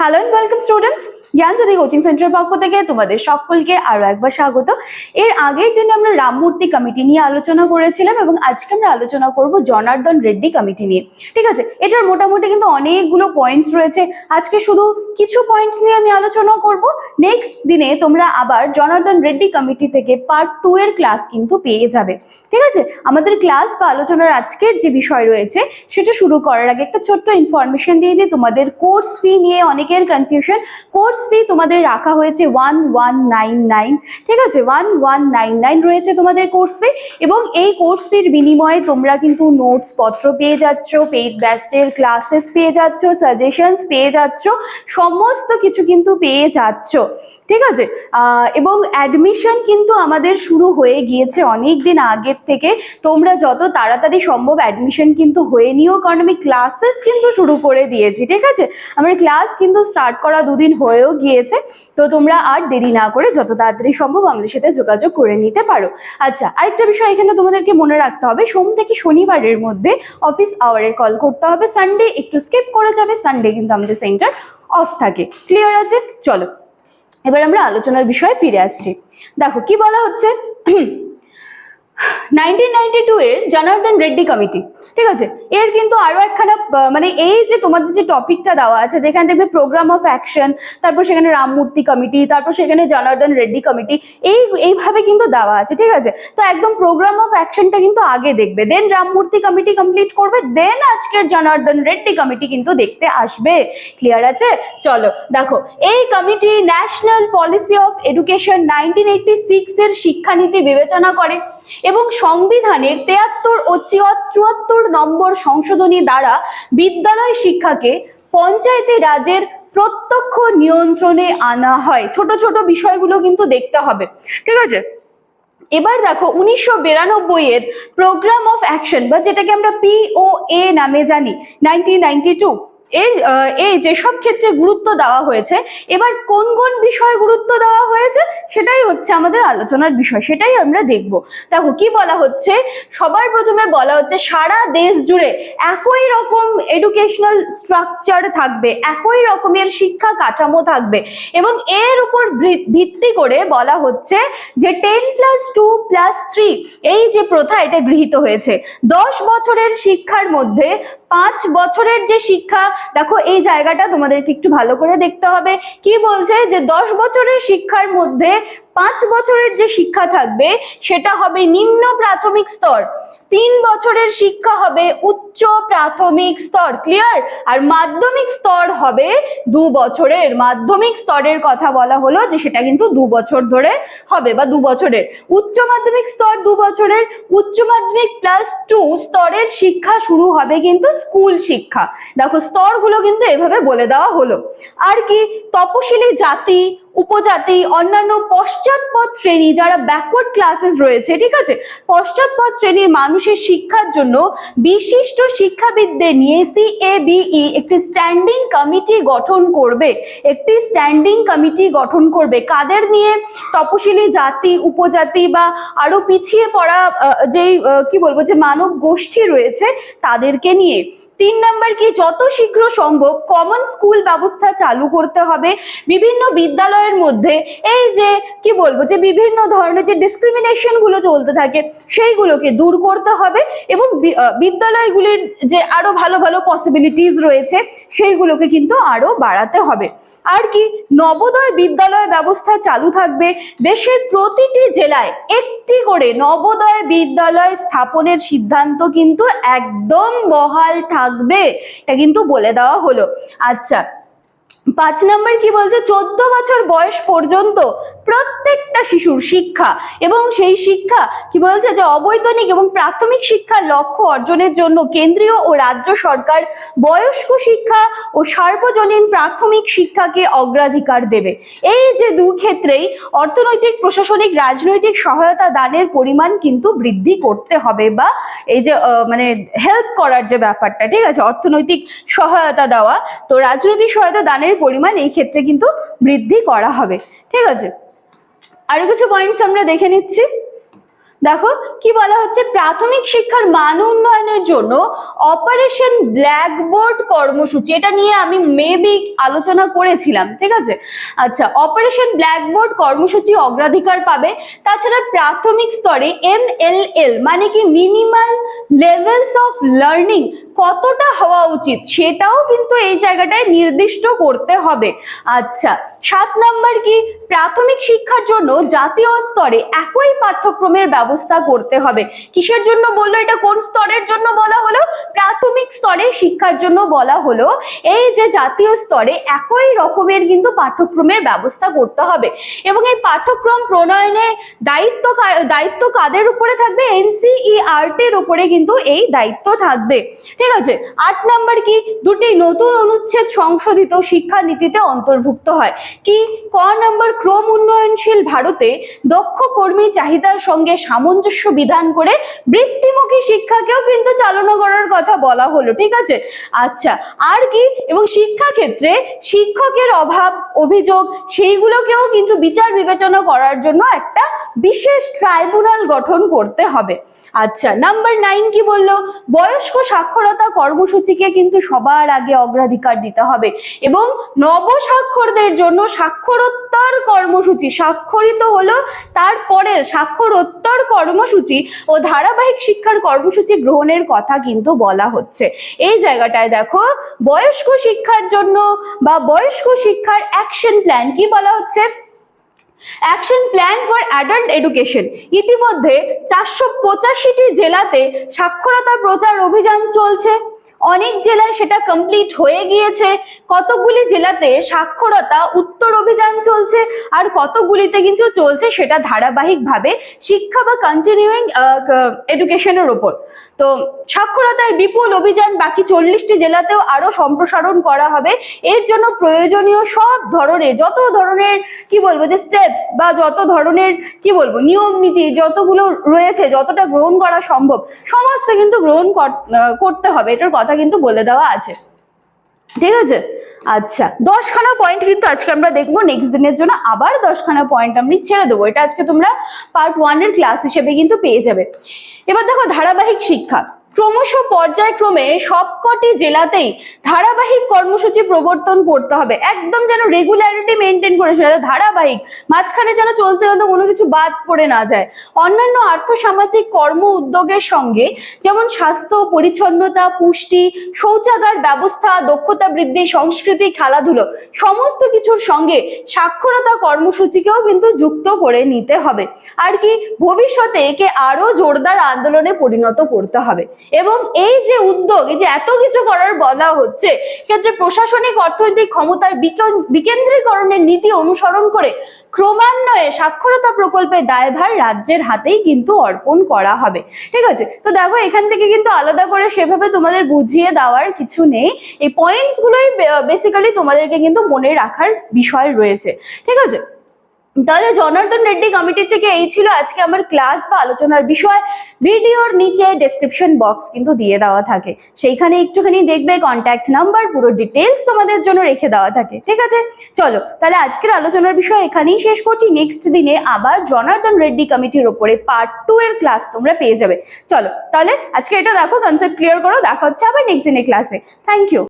Hello and welcome students. Gyanjyoti coaching সেন্টারের পক্ষ থেকে তোমাদের সকলকে আরও একবার স্বাগত। এর আগের দিনে আমরা রামমূর্তি কমিটি নিয়ে আলোচনা করেছিলাম এবং আজকে আমরা আলোচনা করব জনার্দন রেড্ডি কমিটি নিয়ে। ঠিক আছে? এটার মোটামুটি কিন্তু অনেকগুলো পয়েন্টস রয়েছে। আজকে শুধু কিছু পয়েন্টস নিয়ে আমি আলোচনা করব। নেক্সট দিনে তোমরা আবার জনার্দন রেড্ডি কমিটি থেকে পার্ট টু এর ক্লাস কিন্তু পেয়ে যাবে। ঠিক আছে? আমাদের ক্লাস বা আলোচনার আজকের যে বিষয় রয়েছে, সেটা শুরু করার আগে একটা ছোট্ট ইনফরমেশন দিয়ে দিই। তোমাদের কোর্স ফি নিয়ে অনেকের কনফিউশন কোর্স ফি তোমাদের রাখা হয়েছে ওয়ান ওয়ান নাইন নাইন ঠিক আছে? ওয়ান ওয়ান নাইন নাইন রয়েছে তোমাদের কোর্স ফি এবং এই কোর্স ফির বিনিময়ে তোমরা কিন্তু নোটস পত্র পেয়ে যাচ্ছ পেইড ব্যাচের ক্লাসেস পেয়ে যাচ্ছ সাজেশনস পেয়ে যাচ্ছ, সমস্ত কিছু কিন্তু পেয়ে যাচ্ছ। ঠিক আছে? এবং অ্যাডমিশন কিন্তু আমাদের শুরু হয়ে গিয়েছে অনেক দিন আগের থেকে। তোমরা যত তাড়াতাড়ি সম্ভব অ্যাডমিশন কিন্তু হয়ে নিও, কারণ আমি ক্লাসেস কিন্তু শুরু করে দিয়েছি, ঠিক আছে? আমার ক্লাস কিন্তু স্টার্ট করা দুদিন হয়েও গিয়েছে, তো তোমরা আর দেরি না করে যত তাড়াতাড়ি সম্ভব আমাদের সাথে যোগাযোগ করে নিতে পারো। আচ্ছা আরেকটা বিষয় এখানে তোমাদেরকে মনে রাখতে হবে, সোম থেকে শনিবারের মধ্যে অফিস আওয়ারে কল করতে হবে সানডে একটু স্কিপ করে যাবে সানডে কিন্তু আমাদের সেন্টার অফ থাকে। ক্লিয়ার আছে? চলো। এবার আমরা আলোচনার বিষয়ে ফিরে আসছি। দেখো, কি বলা হচ্ছে? নাইনটিন নাইনটি টু এর জনার্দন রেড্ডি কমিটি ঠিক আছে? এর কিন্তু আরও একখানা মানে এই যে তোমাদের যে টপিকটা দেওয়া আছে, যেখানে দেখবে প্রোগ্রাম অফ অ্যাকশন তারপর সেখানে রামমূর্তি কমিটি তারপর সেখানে জনার্দন রেড্ডি কমিটি এই, এইভাবে কিন্তু দেওয়া আছে, ঠিক আছে? তো একদম প্রোগ্রাম অফ অ্যাকশনটা কিন্তু আগে দেখবে। দেন রামমূর্তি কমিটি কমপ্লিট করবে দেন আজকের জনার্দন রেড্ডি কমিটি কিন্তু দেখতে আসবে। ক্লিয়ার আছে? চলো, দেখো, এই committee national policy of education nineteen eighty six এর শিক্ষানীতি বিবেচনা করে এবং সংবিধানের তেয়াত্তর ও চিয়া- চুয়াত্তর নম্বর সংশোধনী দ্বারা বিদ্যালয় শিক্ষাকে পঞ্চায়েতি রাজের প্রত্যক্ষ নিয়ন্ত্রণে আনা হয়। ছোট ছোট বিষয়গুলো কিন্তু দেখতে হবে। ঠিক আছে? এবার দেখো, উনিশশো বিরানব্বই এর প্রোগ্রাম অফ অ্যাকশন বা যেটাকে আমরা পিওএ নামে জানি নাইনটিন এর এই যেসব ক্ষেত্রে গুরুত্ব দেওয়া হয়েছে, এবার কোন কোন বিষয়ে গুরুত্ব দেওয়া হয়েছে সেটাই হচ্ছে আমাদের আলোচনার বিষয়, সেটাই আমরা দেখব। দেখো, কি বলা হচ্ছে? সবার প্রথমে বলা হচ্ছে সারা দেশ জুড়ে একই রকম এডুকেশনাল স্ট্রাকচার থাকবে, একই রকমের শিক্ষা কাঠামো থাকবে এবং এর উপর ভিত্তি করে বলা হচ্ছে যে ten plus two plus three এই যে প্রথা এটা গৃহীত হয়েছে। দশ বছরের শিক্ষার মধ্যে পাঁচ বছরের যে শিক্ষা দেখো, এই জায়গাটা তোমাদেরকে একটু ভালো করে দেখতে হবে। কি বলছে? যে দশ বছরের শিক্ষার মধ্যে পাঁচ বছরের যে শিক্ষা থাকবে, সেটা হবে নিম্ন প্রাথমিক স্তর। তিন বছরের শিক্ষা হবে উচ্চ প্রাথমিক স্তর ক্লিয়ার আর মাধ্যমিক স্তর হবে দু বছরের। মাধ্যমিক স্তরের কথা বলা হলো যে সেটা কিন্তু দু বছর ধরে হবে বা দু বছরের। উচ্চ মাধ্যমিক স্তর দু বছরের, উচ্চ মাধ্যমিক প্লাস টু স্তরের শিক্ষা শুরু হবে কিন্তু স্কুল শিক্ষা। দেখো, স্তরগুলো কিন্তু এভাবে বলে দেওয়া হলো। আর কি, তপশিলি জাতি উপজাতি, অন্যান্য পশ্চাৎপদ শ্রেণি যারা ব্যাকওয়ার্ড ক্লাসেস রয়েছে, ঠিক আছে? পশ্চাৎপদ শ্রেণির মানুষের শিক্ষার জন্য বিশিষ্ট শিক্ষাবিদদের নিয়ে সিএবিই একটি স্ট্যান্ডিং কমিটি গঠন করবে। একটি স্ট্যান্ডিং কমিটি গঠন করবে। কাদের নিয়ে? তপশিলি জাতি, উপজাতি বা আরও পিছিয়ে পড়া যেই কি বলব, যে মানব গোষ্ঠী রয়েছে, তাদেরকে নিয়ে। তিন নম্বর কি? যত শীঘ্র সম্ভব কমন স্কুল ব্যবস্থা চালু করতে হবে। বিভিন্ন বিদ্যালয়ের মধ্যে এই যে, কি বলব, যে বিভিন্ন ধরনের যে ডিসক্রিমিনেশনগুলো চলতে থাকে, সেইগুলোকে দূর করতে হবে এবং বিদ্যালয়গুলির যে আরও ভালো ভালো পসিবিলিটিস রয়েছে, সেইগুলোকে কিন্তু আরও বাড়াতে হবে। আর কি? নবোদয় বিদ্যালয় ব্যবস্থা চালু থাকবে। দেশের প্রতিটি জেলায় একটি করে নবোদয় বিদ্যালয় স্থাপনের সিদ্ধান্ত কিন্তু একদম বহাল থাকবে। এটা কিন্তু বলে দেওয়া হলো। আচ্ছা পাঁচ নম্বর কি বলছে? চোদ্দ বছর বয়স পর্যন্ত প্রত্যেকটা শিশুর শিক্ষা এবং সেই শিক্ষা কি বলছে যে অবৈতনিক এবং প্রাথমিক শিক্ষার লক্ষ্য অর্জনের জন্য কেন্দ্রীয় ও রাজ্য সরকার বয়স্ক শিক্ষা ও সার্বজনীন প্রাথমিক শিক্ষাকে অগ্রাধিকার দেবে। এই যে দু ক্ষেত্রেই অর্থনৈতিক, প্রশাসনিক, রাজনৈতিক সহায়তা দানের পরিমাণ কিন্তু বৃদ্ধি করতে হবে বা এই যে মানে হেল্প করার যে ব্যাপারটা, ঠিক আছে? অর্থনৈতিক সহায়তা দেওয়া। তো রাজনৈতিক সহায়তা দানের পরিমাণ এই ক্ষেত্রে কিন্তু বৃদ্ধি করা হবে। ঠিক আছে? আরও কিছু পয়েন্টস আমরা দেখে নিচ্ছি। দেখো, কি বলা হচ্ছে? প্রাথমিক শিক্ষার মান উন্নয়নের জন্য অপারেশন ব্ল্যাকবোর্ড কর্মসূচি, এটা নিয়ে আমি মেবি আলোচনা করেছিলাম, ঠিক আছে? আচ্ছা অপারেশন ব্ল্যাকবোর্ড কর্মসূচি অগ্রাধিকার পাবে। তাছাড়া প্রাথমিক স্তরে এম মানে কি মিনিমাল লেভেলস অফ লার্নিং কতটা হওয়া উচিত সেটাও কিন্তু এই জায়গাটায় নির্দিষ্ট করতে হবে। আচ্ছা সাত নাম্বার কি? প্রাথমিক শিক্ষার জন্য জাতীয় স্তরে একই পাঠ্যক্রমের ব্যবস্থা করতে হবে। কিসের জন্য বলল এটা? কোন স্তরের জন্য বলা হলো? প্রাথমিক স্তরে শিক্ষার জন্য বলা হলো এই যে জাতীয় স্তরে একই রকমের কিন্তু পাঠ্যক্রমের ব্যবস্থা করতে হবে। এবং এই পাঠ্যক্রম প্রণয়নে দায়িত্ব দায়িত্ব কাদের উপরে থাকবে? এনসিইআরটির উপরে কিন্তু এই দায়িত্ব থাকবে। ঠিক আছে। আট নাম্বার কি? দুটি নতুন অনুচ্ছেদ সংশোধিত শিক্ষা নীতিতে অন্তর্ভুক্ত হয়। কি? ক নম্বর, ক্রম উন্নয়নশীল ভারতে দক্ষ কর্মী চাহিদার সঙ্গে সামঞ্জস্য বিধান করে বৃত্তিমুখী শিক্ষাকেও কিন্তু চালনা করার কথা বলা হলো, ঠিক আছে? আচ্ছা আর কি? এবং শিক্ষা ক্ষেত্রে শিক্ষকের অভাব, অভিযোগ, সেইগুলোকেও কিন্তু বিচার বিবেচনা করার জন্য একটা বিশেষ ট্রাইব্যুনাল গঠন করতে হবে। আচ্ছা নাম্বার নাইন কি বলল? বয়স্ক সাক্ষরতা কর্মসূচিকে কিন্তু সবার আগে অগ্রাধিকার দিতে হবে। এবং নবস্বাক্ষরদের জন্য সাক্ষরোত্তর কর্মসূচি স্বাক্ষরিত হলো, তারপরের স্বাক্ষরোত্তর কর্মসূচি ও ধারাবাহিক শিক্ষার কর্মসূচি গ্রহণের কথা কিন্তু বলা হচ্ছে। এই জায়গাটায় দেখো, বয়স্ক শিক্ষার জন্য বা বয়স্ক শিক্ষার অ্যাকশন প্ল্যান কি বলা হচ্ছে? Action plan for adult education ইতিমধ্যে চারশো পঁচাশিটি জেলাতে সাক্ষরতা প্রচার অভিযান চলছে। অনেক জেলায় সেটা কমপ্লিট হয়ে গিয়েছে। কতগুলি জেলাতে সাক্ষরতা উত্তর অভিযান চলছে আর কতগুলিতে কিন্তু চলছে সেটা ধারাবাহিকভাবে শিক্ষা বা কন্টিনিউইং এডুকেশনের ওপর। তো সাক্ষরতায় বিপুল অভিযান বাকি চল্লিশটি জেলাতেও আরও সম্প্রসারণ করা হবে। এর জন্য প্রয়োজনীয় সব ধরনের, যত ধরনের কি বলব যে স্টেপস বা যত ধরনের কি বলব নিয়ম নীতি যতগুলো রয়েছে, যতটা গ্রহণ করা সম্ভব, সমস্ত কিন্তু গ্রহণ করতে হবে। এটার কথা কিন্তু বলে দেওয়া আছে। ঠিক আছে? আচ্ছা দশখানা পয়েন্ট কিন্তু আজকে আমরা দেখব। নেক্সট দিনের জন্য আবার দশখানা পয়েন্ট আমি ছেড়ে দেবো। এটা আজকে তোমরা পার্ট ওয়ানের ক্লাস হিসেবে কিন্তু পেয়ে যাবে। এবার দেখো, ধারাবাহিক শিক্ষা। ক্রমশ পর্যায়ক্রমে সবকটি জেলাতেই ধারাবাহিক কর্মসূচি প্রবর্তন করতে হবে। একদম যেন রেগুলারিটি মেনটেন করে সেটা ধারাবাহিক। মাঝখানে যেন চলতে চলতে কোনো কিছু বাদ পড়ে না যায়। অন্যান্য আর্থসামাজিক কর্ম উদ্যোগের সঙ্গে যেমন স্বাস্থ্য, পরিচ্ছন্নতা, পুষ্টি, শৌচাগার ব্যবস্থা, দক্ষতা বৃদ্ধি, সংস্কৃতি, খেলাধুলো সমস্ত কিছুর সঙ্গে সাক্ষরতা কর্মসূচিকেও কিন্তু যুক্ত করে নিতে হবে। আর কি ভবিষ্যতে একে আরও জোরদার আন্দোলনে পরিণত করতে হবে। এবং এই যে উদ্যোগ, এই যে এত কিছু করার বলা হচ্ছে ক্ষেত্রে প্রশাসনিক অর্থনৈতিক ক্ষমতার বিকেন্দ্রীকরণের নীতি অনুসরণ করে ক্রমান্বয়ে সাক্ষরতা প্রকল্পের দায়ভার রাজ্যের হাতেই কিন্তু অর্পণ করা হবে। ঠিক আছে? তো দেখো, এখান থেকে কিন্তু আলাদা করে সেভাবে তোমাদের বুঝিয়ে দেওয়ার কিছু নেই। এই পয়েন্টস গুলোই বেসিক্যালি তোমাদেরকে কিন্তু মনে রাখার বিষয় রয়েছে। ঠিক আছে? তাহলে জনার্দন রেড্ডি কমিটি থেকে এই ছিল আজকে আমার ক্লাস বা আলোচনার বিষয়। ভিডিওর নিচে ডেসক্রিপশন বক্স কিন্তু দিয়ে দেওয়া থাকে। সেইখানে একটুখানি দেখবে কন্ট্যাক্ট নাম্বার পুরো ডিটেলস তোমাদের জন্য রেখে দেওয়া থাকে। ঠিক আছে? চলো, তাহলে আজকের আলোচনার বিষয় এখানেই শেষ করছি। নেক্সট দিনে আবার জনার্দন রেড্ডি কমিটির ওপরে পার্ট টু এর ক্লাস তোমরা পেয়ে যাবে। চলো, তাহলে আজকে এটা দেখো কনসেপ্ট ক্লিয়ার করো, দেখা হচ্ছে আবার নেক্সট দিনের ক্লাসে থ্যাংক ইউ